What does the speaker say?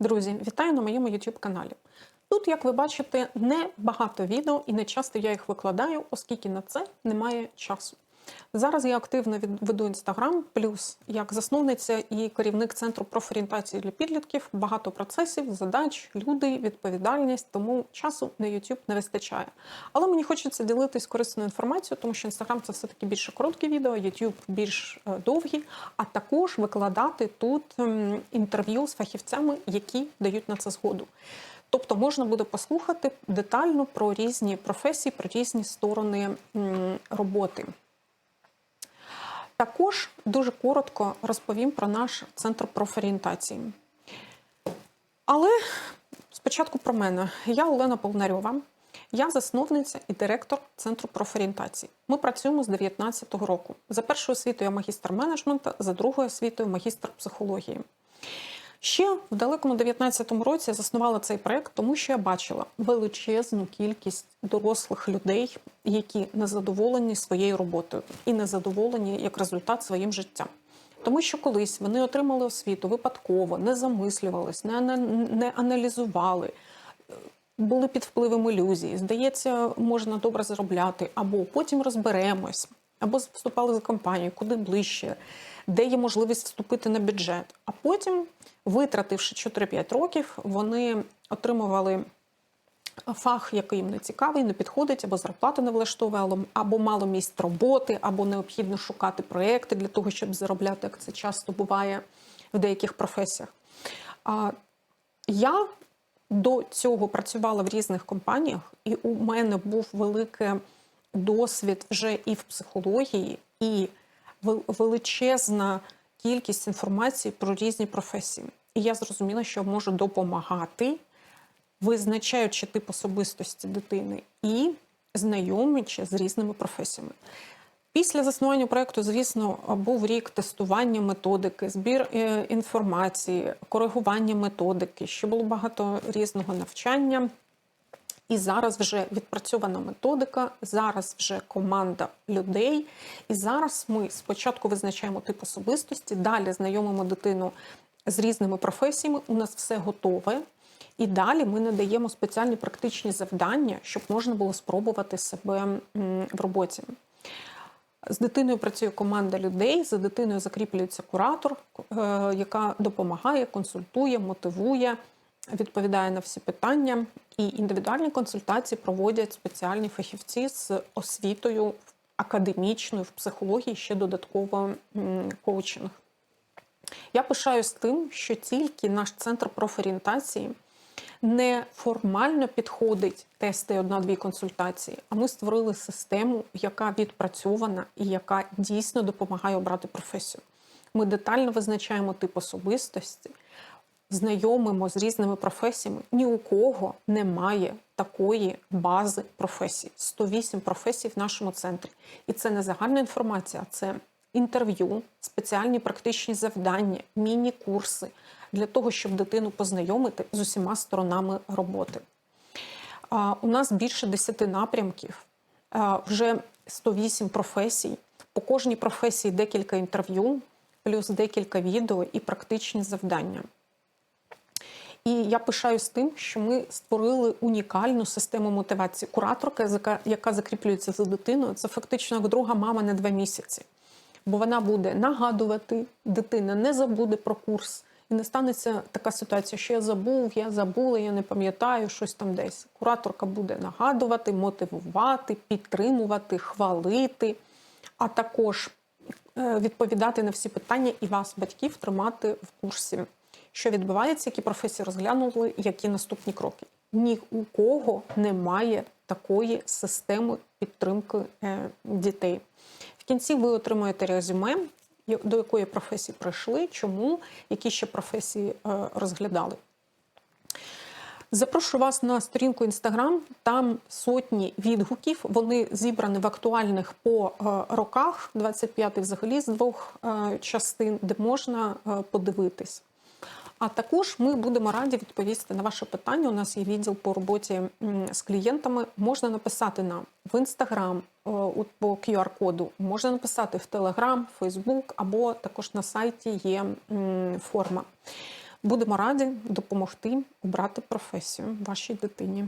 Друзі, вітаю на моєму YouTube каналі. Тут, як ви бачите, не багато відео і не часто я їх викладаю, оскільки на це немає часу. Зараз я активно веду інстаграм, плюс як засновниця і керівник центру профорієнтації для підлітків, багато процесів, задач, люди, відповідальність, тому часу на YouTube не вистачає. Але мені хочеться ділитись корисною інформацією, тому що інстаграм це все-таки більше короткі відео, YouTube більш е, довгі, а також викладати тут ем, інтерв'ю з фахівцями, які дають на це згоду. Тобто можна буде послухати детально про різні професії, про різні сторони роботи. Також дуже коротко розповім про наш центр профорієнтації. Але спочатку про мене. Я Олена Полнарьова. Я засновниця і директор центру профорієнтації. Ми працюємо з 2019 року. За першою освітою я магістр менеджменту, за другою освітою магістр психології. Ще в далекому 19-му році я заснувала цей проект, тому що я бачила величезну кількість дорослих людей, які не задоволені своєю роботою і не задоволені як результат своїм життям. Тому що колись вони отримали освіту випадково, не замислювались, не, не аналізували, були під впливом ілюзії. Здається, можна добре заробляти, або потім розберемось, або вступали за компанію, куди ближче, де є можливість вступити на бюджет. А потім, витративши 4-5 років, вони отримували фах, який їм не цікавий, не підходить, або зарплата не влаштовує, або- мало місць роботи, або необхідно шукати проекти для того, щоб заробляти, як це часто буває в деяких професіях. А я до цього працювала в різних компаніях, і у мене був великий досвід вже і в психології, і величезна кількість інформації про різні професії. І я зрозуміла, що можу допомагати, визначаючи тип особистості дитини і знайомичи з різними професіями. Після заснування проекту, звісно, був рік тестування методики, збір е, інформації, коригування методики, ще було багато різного навчання. І зараз вже відпрацьована методика, зараз вже команда людей. І зараз ми спочатку визначаємо тип особистості, далі знайомимо дитину з різними професіями. У нас все готове. І далі ми надаємо спеціальні практичні завдання, щоб можна було спробувати себе в роботі. З дитиною працює команда людей, за дитиною закріплюється куратор, е, яка допомагає, консультує, мотивує, відповідає на всі питання. І індивідуальні консультації проводять спеціальні фахівці з освітою академічною в психології, ще додатково коучинг. Я пишаюсь тим, що тільки наш центр профорієнтації не формально підходить тести одна-дві консультації, а ми створили систему, яка відпрацьована і яка дійсно допомагає обрати професію. Ми детально визначаємо тип особистості, знайомимо з різними професіями. Ні у кого немає такої бази професій. 108 професій в нашому центрі. І це не загальна інформація, це інтерв'ю, спеціальні практичні завдання, міні-курси для того, щоб дитину познайомити з усіма сторонами роботи. У нас більше 10 напрямків, вже 108 професій. По кожній професії декілька інтерв'ю, плюс декілька відео і практичні завдання. І я пишаюсь тим, що ми створили унікальну систему мотивації. Кураторка, яка, закріплюється за дитиною, це фактично як друга мама на два місяці. Бо вона буде нагадувати, дитина не забуде про курс. І не станеться така ситуація, що я забув, я забула, я не пам'ятаю щось там десь. Кураторка буде нагадувати, мотивувати, підтримувати, хвалити, а також е, відповідати на всі питання і вас, батьків, тримати в курсі, що відбувається, які професії розглянули, які наступні кроки. Ні у кого немає такої системи підтримки е, дітей. В кінці ви отримуєте резюме, до якої професії прийшли, чому, які ще професії е, розглядали. Запрошую вас на сторінку Інстаграм. Там сотні відгуків. Вони зібрані в актуальних по е, роках. 25-й взагалі з двох частин, де можна подивитись. А також ми будемо раді відповісти на ваше питання. У нас є відділ по роботі з клієнтами. Можна написати нам в інстаграм по QR-коду, можна написати в Телеграм, Фейсбук або також на сайті є форма. Будемо раді допомогти обрати професію вашій дитині.